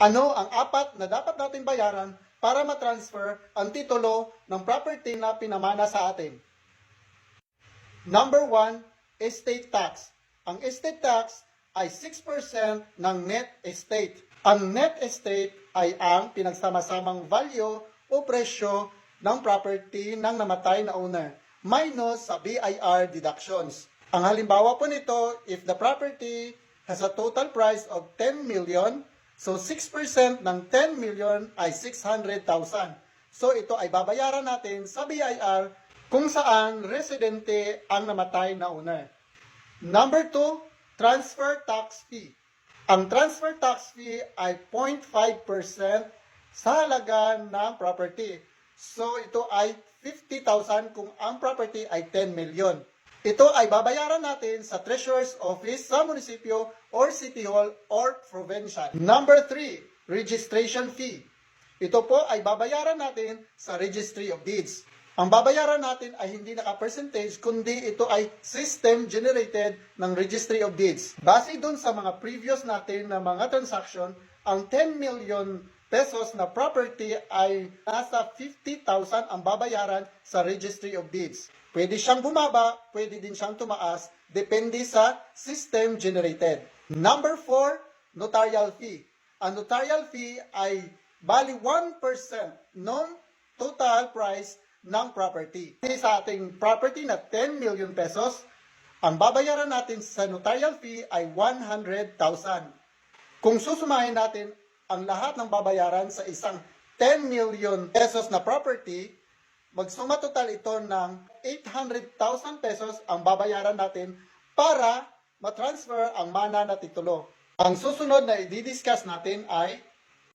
Ano ang apat na dapat natin bayaran para matransfer ang titulo ng property na pinamana sa atin? Number one, estate tax. Ang estate tax ay 6% ng net estate. Ang net estate ay ang pinagsama-samang value o presyo ng property ng namatay na owner minus sa BIR deductions. Ang halimbawa po nito, if the property has a total price of 10 million, so 6% ng 10 million ay 600,000. So ito ay babayaran natin sa BIR kung saan residente ang namatay na owner. Number two, transfer tax fee. Ang transfer tax fee ay 0.5% sa halaga ng property. So ito ay 50,000 kung ang property ay 10 million. Ito ay babayaran natin sa Treasurer's Office sa munisipyo or City Hall or provincial. Number three, registration fee. Ito po ay babayaran natin sa Registry of Deeds. Ang babayaran natin ay hindi naka-percentage, kundi ito ay system-generated ng Registry of Deeds. Base dun sa mga previous natin na mga transaction, ang 10 million pesos na property ay nasa 50,000 ang babayaran sa Registry of Deeds. Pwede siyang bumaba, pwede din siyang tumaas, depende sa system generated. Number 4, notarial fee. Ang notarial fee ay bali 1% ng total price ng property. Sa ating property na 10 million pesos, ang babayaran natin sa notarial fee ay 100,000. Kung susumahin natin ang lahat ng babayaran sa isang 10 million pesos na property, magsuma total ito ng 800,000 pesos ang babayaran natin para matransfer ang mana na titulo. Ang susunod na i-discuss natin ay